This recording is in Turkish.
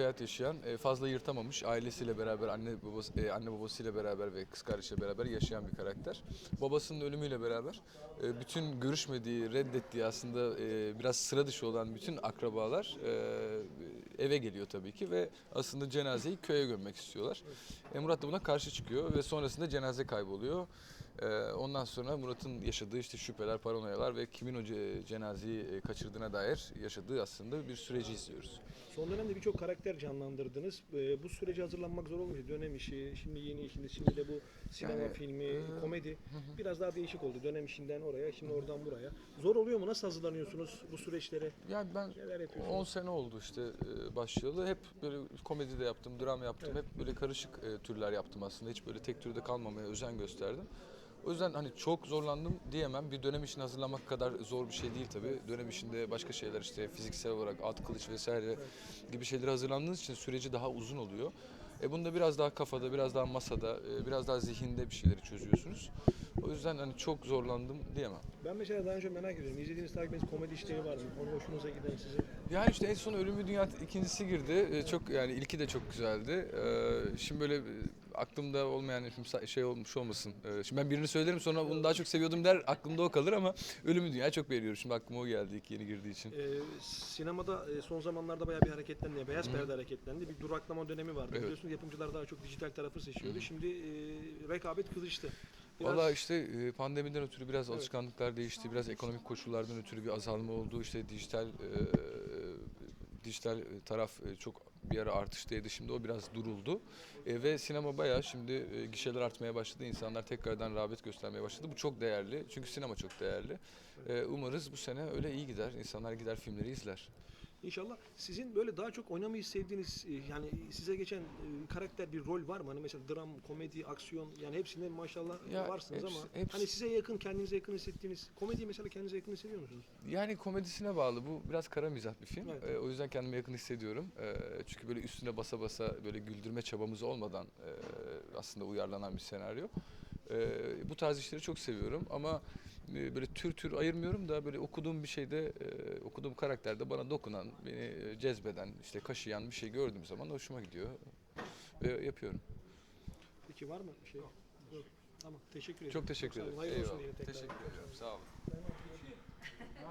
hayat yaşayan, e, fazla yırtamamış, ailesiyle beraber, anne babası, e, anne babasıyla beraber ve kız kardeşiyle beraber yaşayan bir karakter. Babasının ölümüyle beraber e, bütün görüşmediği, reddettiği aslında biraz sıra dışı olan bütün akrabalar eve geliyor tabii ki ve aslında cenazeyi köye gömmek istiyorlar. Murat da buna karşı çıkıyor ve sonrasında cenaze kayboluyor. E, ondan sonra Murat'ın yaşadığı işte şüpheler, paranoyalar ve kimin o ce- cenazeyi e, kaçırdığına dair yaşadığı aslında bir süreci izliyoruz. Son dönemde birçok karakter canlandırdınız. Ee, bu sürece hazırlanmak zor olmuş. Dönem işi, şimdi yeni işiniz, şimdi de bu sinema Yani, filmi, e, komedi. Biraz daha değişik oldu. Dönem işinden oraya, şimdi oradan buraya. Zor oluyor mu? Nasıl hazırlanıyorsunuz bu süreçlere? Yani ben Neler yapıyorsunuz? 10 sene oldu işte e, başlayalı. Hep böyle komedi de yaptım, drama yaptım. Evet. Hep böyle karışık e, türler yaptım aslında. Hiç böyle tek türde kalmamaya özen gösterdim. O yüzden hani çok zorlandım diyemem. Bir dönem işini hazırlamak kadar zor bir şey değil tabii. Dönem işinde başka şeyler işte fiziksel olarak at kılıç vesaire gibi şeyler hazırlandığınız için süreci daha uzun oluyor. E bunda biraz daha kafada, biraz daha masada, e, biraz daha zihinde bir şeyleri çözüyorsunuz. O yüzden hani çok zorlandım diyemem. Ben mesela daha önce merak ediyorum. İzlediğiniz, takip ettiğiniz komedi işleri var mı? Onun hoşunuza giden size. Yani işte en son Ölümlü Dünya ikincisi girdi. Ee, Çok yani ilki de çok güzeldi. Ee, Şimdi böyle e, aklımda olmayan şimdi şey olmuş olmasın. Ee, Şimdi ben birini söylerim sonra bunu daha çok seviyordum der aklımda o kalır ama Ölümlü Dünya çok beğeniyorum. Şimdi aklıma o geldi ilk yeni girdiği için. Ee, sinemada e, son zamanlarda bayağı bir hareketlendi. Beyaz perde hareketlendi. Bir duraklama dönemi vardı. Evet. Biliyorsunuz yapımcılar daha çok dijital tarafı seçiyordu. Şimdi e, rekabet kızıştı. Biraz- Valla işte e, pandemiden ötürü biraz Evet. alışkanlıklar değişti, biraz ekonomik koşullardan ötürü bir azalma oldu. İşte dijital e, dijital taraf e, çok bir ara artıştaydı. Şimdi o biraz duruldu. E, ve sinema bayağı şimdi e, gişeler artmaya başladı. İnsanlar tekrardan rağbet göstermeye başladı. Bu çok değerli. Çünkü sinema çok değerli. E, umarız bu sene öyle iyi gider. İnsanlar gider filmleri izler. İnşallah sizin böyle daha çok oynamayı sevdiğiniz e, yani size geçen e, karakter bir rol var mı? Hani mesela dram, komedi, aksiyon yani hepsinde maşallah Ya varsınız hepsi- ama hepsi- hani size yakın, kendinize yakın hissettiğiniz komediyi mesela kendinize yakın hissediyor musunuz? Yani komedisine bağlı. Bu biraz kara mizah bir film. Evet. Ee, o yüzden kendime yakın hissediyorum. Ee, çünkü böyle üstüne basa basa böyle güldürme çabamız olmadan e, aslında uyarlanan bir senaryo. Ee, bu tarz işleri çok seviyorum ama e, böyle tür tür ayırmıyorum da böyle okuduğum bir şeyde, e, okuduğum karakterde bana dokunan, beni e, cezbeden, işte kaşıyan bir şey gördüğüm zaman hoşuma gidiyor ve yapıyorum. Peki var mı bir şey? Yok. Tamam teşekkür ederim. Çok teşekkür sağ olun. ederim. Hayırlı olsun Eyvallah. diyelim tekrar. Teşekkür ederim. Sağ olun.